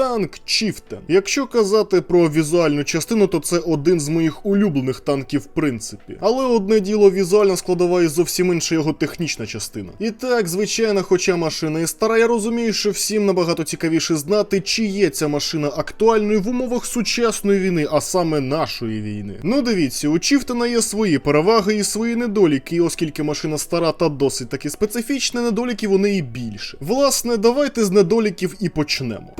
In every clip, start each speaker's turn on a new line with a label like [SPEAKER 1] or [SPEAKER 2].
[SPEAKER 1] Танк Чіфтен. Якщо казати про візуальну частину, то це один з моїх улюблених танків в принципі. Але одне діло візуальна складова і зовсім інша його технічна частина. І так, звичайно, хоча машина і стара, я розумію, що всім набагато цікавіше знати, чи є ця машина актуальною в умовах сучасної війни, а саме нашої війни. Ну дивіться, у Чіфтена є свої переваги і свої недоліки, і оскільки машина стара та досить таки специфічна, недоліків у неї більше. Власне, давайте з недоліків і почнемо.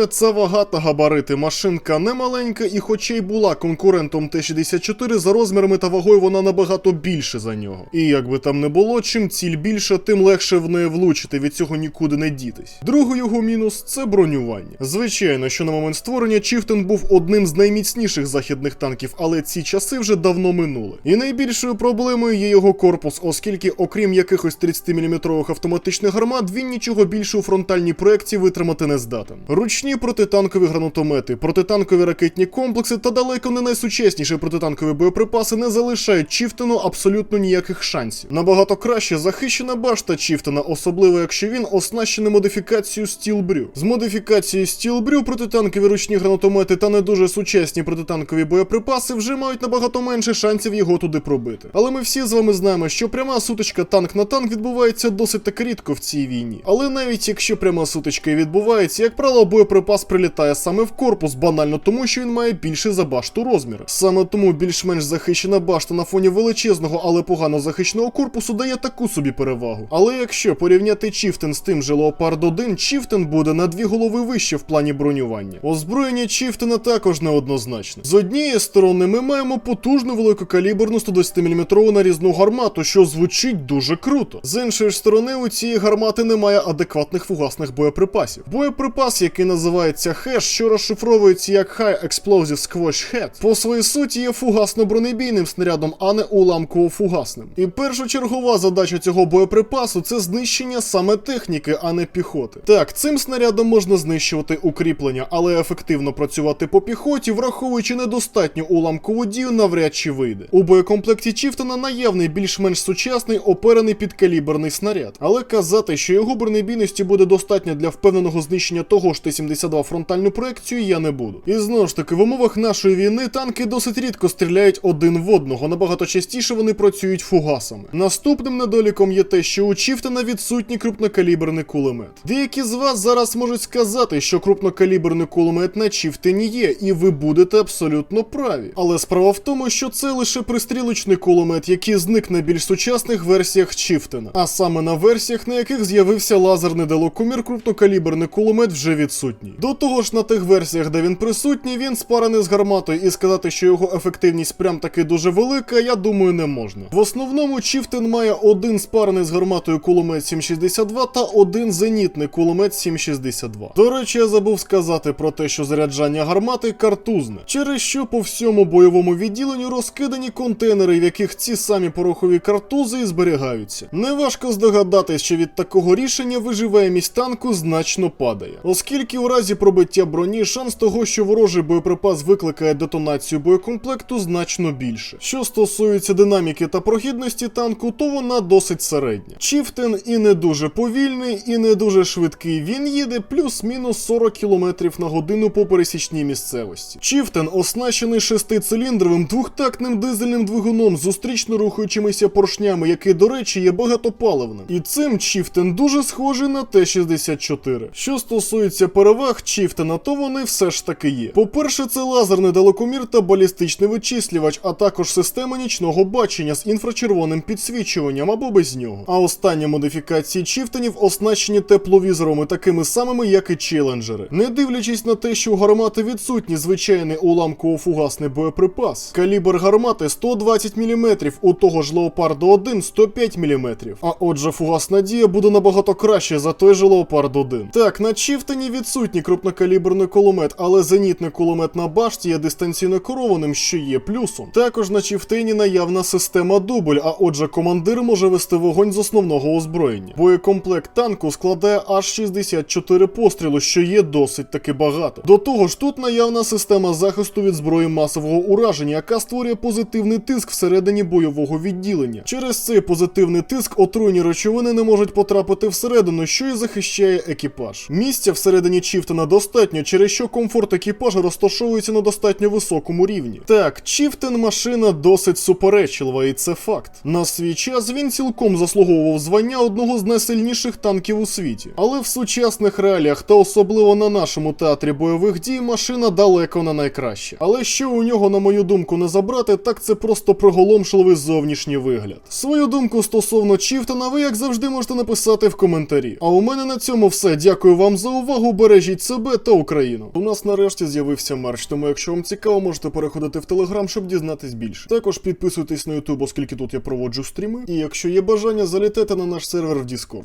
[SPEAKER 1] По-перше, це вага та габарити. Машинка не маленька, і хоча й була конкурентом Т-64, за розмірами та вагою вона набагато більше за нього. І як би там не було, чим ціль більше, тим легше в неї влучити, від цього нікуди не дітись. Другий його мінус це бронювання. Звичайно, що на момент створення Чіфтен був одним з найміцніших західних танків, але ці часи вже давно минули. І найбільшою проблемою є його корпус, оскільки, окрім якихось 30-мм автоматичних гармат, він нічого більше у фронтальній проекції витримати не здатен. Ручні протитанкові гранатомети, протитанкові ракетні комплекси та далеко не найсучасніші протитанкові боєприпаси не залишають Чіфтену абсолютно ніяких шансів. Набагато краще захищена башта Чіфтена, особливо якщо він оснащений модифікацією Стілбрю. З модифікацією Стілбрю протитанкові ручні гранатомети та не дуже сучасні протитанкові боєприпаси вже мають набагато менше шансів його туди пробити. Але ми всі з вами знаємо, що пряма сутичка танк на танк відбувається досить таки рідко в цій війні. Але навіть якщо пряма сутичка і відбувається, як правило, боєприпас прилітає саме в корпус, банально тому, що він має більше за башту розміри. Саме тому більш-менш захищена башта на фоні величезного, але погано захищеного корпусу дає таку собі перевагу. Але якщо порівняти Чіфтен з тим же Leopard 1, Чіфтен буде на дві голови вище в плані бронювання. Озброєння Чіфтена також неоднозначне. З однієї сторони, ми маємо потужну великокаліберну 120-мм нарізну гармату, що звучить дуже круто. З іншої ж сторони, у цієї гармати немає адекватних фугасних боєприпасів. Боєприпас, який називається хеш, що розшифровується як High Explosive Squash Head, по своїй суті є фугасно-бронебійним снарядом, а не уламково-фугасним. І першочергова задача цього боєприпасу це знищення саме техніки, а не піхоти. Так, цим снарядом можна знищувати укріплення, але ефективно працювати по піхоті, враховуючи недостатню уламкову дію, навряд чи вийде. У боєкомплекті Чіфтона наявний більш-менш сучасний оперений підкаліберний снаряд, але казати, що його бронебійності буде достатньо для впевненого знищення того ж Т-72 фронтальну проекцію, я не буду. І знову ж таки, в умовах нашої війни танки досить рідко стріляють один в одного, набагато частіше вони працюють фугасами. Наступним недоліком є те, що у Чіфтена відсутній крупнокаліберний кулемет. Деякі з вас зараз можуть сказати, що крупнокаліберний кулемет на Чіфтені є, і ви будете абсолютно праві. Але справа в тому, що це лише пристрілочний кулемет, який зник на більш сучасних версіях Чіфтена, а саме на версіях, на яких з'явився лазерний далекомір, крупнокаліберний кулемет вже відсутній. До того ж, на тих версіях, де він присутній, він спарений з гарматою, і сказати, що його ефективність прям таки дуже велика, я думаю, не можна. В основному Чіфтен має один спарений з гарматою кулемет 762 та один зенітний кулемет 762. До речі, я забув сказати про те, що заряджання гармати картузне, через що по всьому бойовому відділенню розкидані контейнери, в яких ці самі порохові картузи і зберігаються. Неважко здогадатись, що від такого рішення виживаємість танку значно падає, оскільки у разі пробиття броні шанс того, що ворожий боєприпас викликає детонацію боєкомплекту, значно більше. Що стосується динаміки та прохідності танку, то вона досить середня. Чіфтен і не дуже повільний, і не дуже швидкий. Він їде плюс-мінус 40 км на годину по пересічній місцевості. Чіфтен оснащений шестициліндровим двохтактним дизельним двигуном зустрічно рухаючимися поршнями, який, до речі, є багатопаливним. І цим Чіфтен дуже схожий на Т-64. Що стосується переваг Чіфтена, то вони все ж таки є. По-перше, це лазерний далекомір та балістичний вичислювач, а також система нічного бачення з інфрачервоним підсвічуванням або без нього. А останні модифікації Чіфтенів оснащені тепловізорами, такими самими, як і челенджери. Не дивлячись на те, що у гармати відсутній звичайний уламково-фугасний боєприпас, калібр гармати 120 мм, у того ж Леопарду 1 105 мм. А отже, фугасна дія буде набагато краще за той же Леопард 1. Так, на Чіфтені відсутній крупнокаліберний кулемет, але зенітний кулемет на башті є дистанційно керованим, що є плюсом. Також на Чіфтені наявна система дубль, а отже, командир може вести вогонь з основного озброєння. Боєкомплект танку складає аж 64 постріли, що є досить таки багато. До того ж, тут наявна система захисту від зброї масового ураження, яка створює позитивний тиск всередині бойового відділення. Через цей позитивний тиск отруйні речовини не можуть потрапити всередину, що і захищає екіпаж. Місця всередині Чіфтена Чіфтена достатньо, через що комфорт екіпажа розташовується на достатньо високому рівні. Так, Чіфтен машина досить суперечлива, і це факт. На свій час він цілком заслуговував звання одного з найсильніших танків у світі. Але в сучасних реаліях та особливо на нашому театрі бойових дій машина далеко не найкраща. Але що у нього, на мою думку, не забрати, так це просто приголомшливий зовнішній вигляд. Свою думку стосовно Чіфтона ви, як завжди, можете написати в коментарі. А у мене на цьому все. Дякую вам за увагу. Бережіть себе та Україну. У нас нарешті з'явився мерч, тому якщо вам цікаво, можете переходити в телеграм, щоб дізнатись більше. Також підписуйтесь на Ютуб, оскільки тут я проводжу стріми. І якщо є бажання, залітайте на наш сервер в Discord.